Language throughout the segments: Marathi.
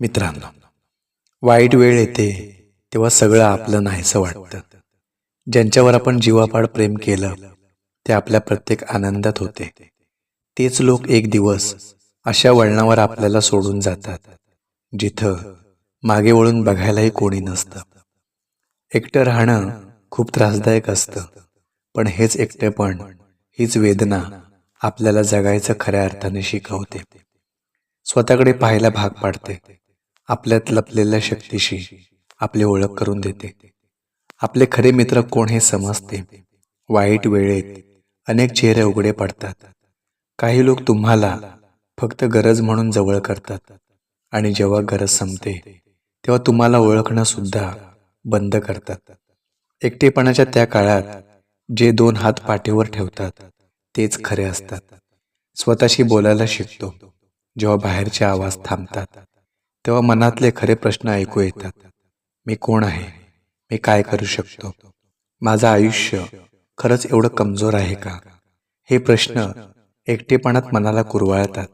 मित्रांनो वाईट वेळ येते तेव्हा सगळं आपलं नाहीसं वाटतं. ज्यांच्यावर आपण जीवापाड प्रेम केलं ते आपल्या प्रत्येक आनंदात होते. तेच लोक एक दिवस अशा वळणावर आपल्याला सोडून जातात जिथं मागे वळून बघायलाही कोणी नसतं. एकटं राहणं खूप त्रासदायक असतं पण हेच एकटेपण हीच वेदना आपल्याला जगायचं खऱ्या अर्थाने शिकवते. स्वतःकडे पाहायला भाग पाडते. आपल्यात लपलेल्या शक्तीशी आपली ओळख करून देते. आपले खरे मित्र कोण हे समजते. वाईट वेळेत अनेक चेहरे उघडे पडतात. काही लोक तुम्हाला फक्त गरज म्हणून जवळ करतात. आणि जेव्हा गरज संपते तेव्हा तुम्हाला ओळखणं सुद्धा बंद करतात. एकटेपणाच्या त्या काळात जे दोन हात पाठीवर ठेवतात तेच खरे असतात. स्वतःशी बोलायला शिकतो जेव्हा बाहेरचे आवाज थांबतात. तेव्हा मनातले खरे प्रश्न ऐकू येतात. मी कोण आहे? मी काय करू शकतो? माझं आयुष्य खरंच एवढं कमजोर आहे का? हे प्रश्न एकटेपणात मनाला कुरवाळतात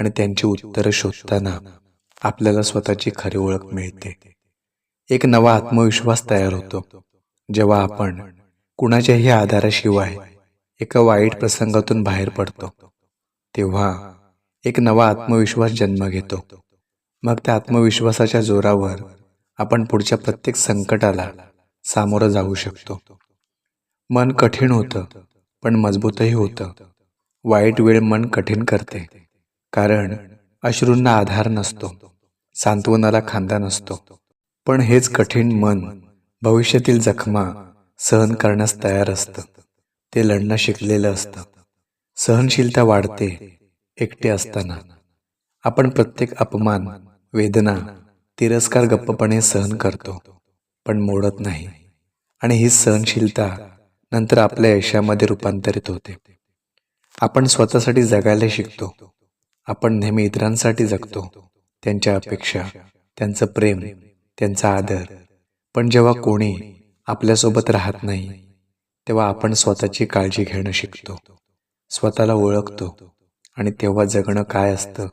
आणि त्यांची उत्तरं शोधताना आपल्याला स्वतःची खरी ओळख मिळते. एक नवा आत्मविश्वास तयार होतो. जेव्हा आपण कुणाच्याही आधाराशिवाय एका वाईट प्रसंगातून बाहेर पडतो तेव्हा एक नवा आत्मविश्वास जन्म घेतो. मग त्या आत्मविश्वासाच्या जोरावर आपण पुढच्या प्रत्येक संकटाला सामोरं जाऊ शकतो. मन कठीण होतं पण मजबूतही होतं. वाईट वेळ मन कठीण करते कारण अश्रूंना आधार नसतो सांत्वनाला खांदा नसतो. पण हेच कठीण मन भविष्यातील जखमा सहन करण्यास तयार असतं. ते लढणं शिकलेलं असतं. सहनशीलता वाढते एकटे असताना. आपण प्रत्येक अपमान वेदना तिरस्कार गप्पपणे सहन करतो पण मोडत नाही. आणि ही सहनशीलता नंतर आपल्या यशामध्ये रूपांतरित होते. आपण स्वतःसाठी जगायला शिकतो. आपण नेहमी इतरांसाठी जगतो. त्यांच्या अपेक्षा त्यांचं प्रेम त्यांचा आदर. पण जेव्हा कोणी आपल्यासोबत राहत नाही तेव्हा आपण स्वतःची काळजी घेणं शिकतो. स्वतःला ओळखतो. आणि तेव्हा जगणं काय असतं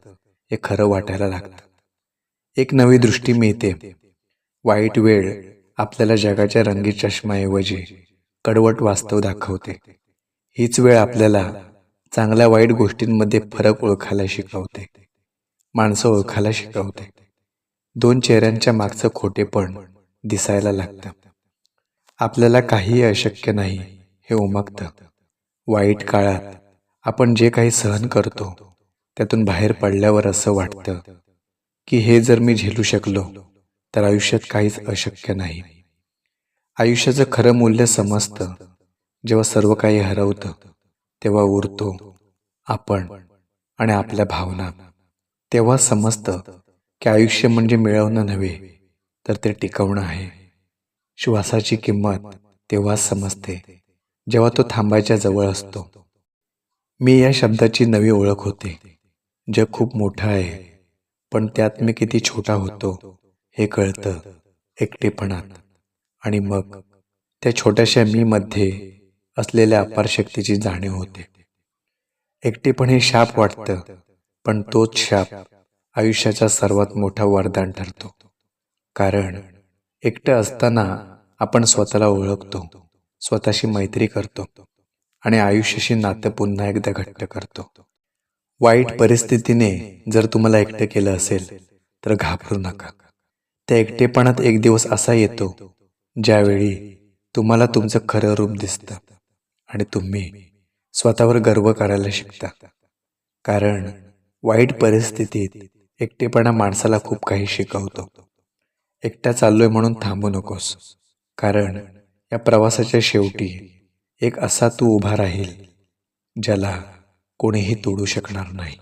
हे खरं वाटायला लागतं. एक नवी दृष्टी मिळते. वाईट वेळ आपल्याला जगाच्या रंगी चष्माऐवजी कडवट वास्तव दाखवते. हीच वेळ आपल्याला चांगल्या वाईट गोष्टींमध्ये फरक ओळखायला शिकवते. माणसं ओळखायला शिकवते. दोन चेहऱ्यांच्या मागचं खोटेपण दिसायला लागतं. आपल्याला काहीही अशक्य नाही हे उमगतं. वाईट काळात आपण जे काही सहन करतो त्यातून बाहेर पडल्यावर असं वाटतं की हे जर मी झेलू शकलो तर आयुष्यात काहीच अशक्य नाही. आयुष्याचं खरं मूल्य समजतं. जेव्हा सर्व काही हरवतं तेव्हा उरतो आपण आणि आपल्या भावना. तेव्हा समजतं की आयुष्य म्हणजे मिळवणं नव्हे तर ते टिकवणं आहे. श्वासाची किंमत तेव्हा समजते जेव्हा तो थांबायच्या जवळ असतो. मी या शब्दाची नवी ओळख होते. जग खूप मोठं आहे पण त्यात मी किती छोटा होतो हे कळतं एकटेपणात. आणि मग त्या छोट्याशा मी मध्ये असलेल्या अपार शक्तीची जाणीव होते. एकटेपण हे शाप वाटतं पण तोच शाप आयुष्याचा सर्वात मोठा वरदान ठरतो. कारण एकटं असताना आपण स्वतःला ओळखतो स्वतःशी मैत्री करतो आणि आयुष्याशी नातं पुन्हा एकदा घट्ट करतो. वाईट परिस्थितीने जर तुम्हाला एकटं केलं असेल तर घाबरू नका. त्या एकटेपणात एक दिवस असा येतो ज्यावेळी तुम्हाला तुमचं खरं रूप दिसतं आणि तुम्ही स्वतःवर गर्व करायला शिकता. कारण वाईट परिस्थितीत एकटेपणा माणसाला खूप काही शिकवतो. एकटा चाललोय म्हणून थांबू नकोस. कारण या प्रवासाच्या शेवटी एक असा तू उभा राहील ज्याला कोणीही तोडू शकणार नाही.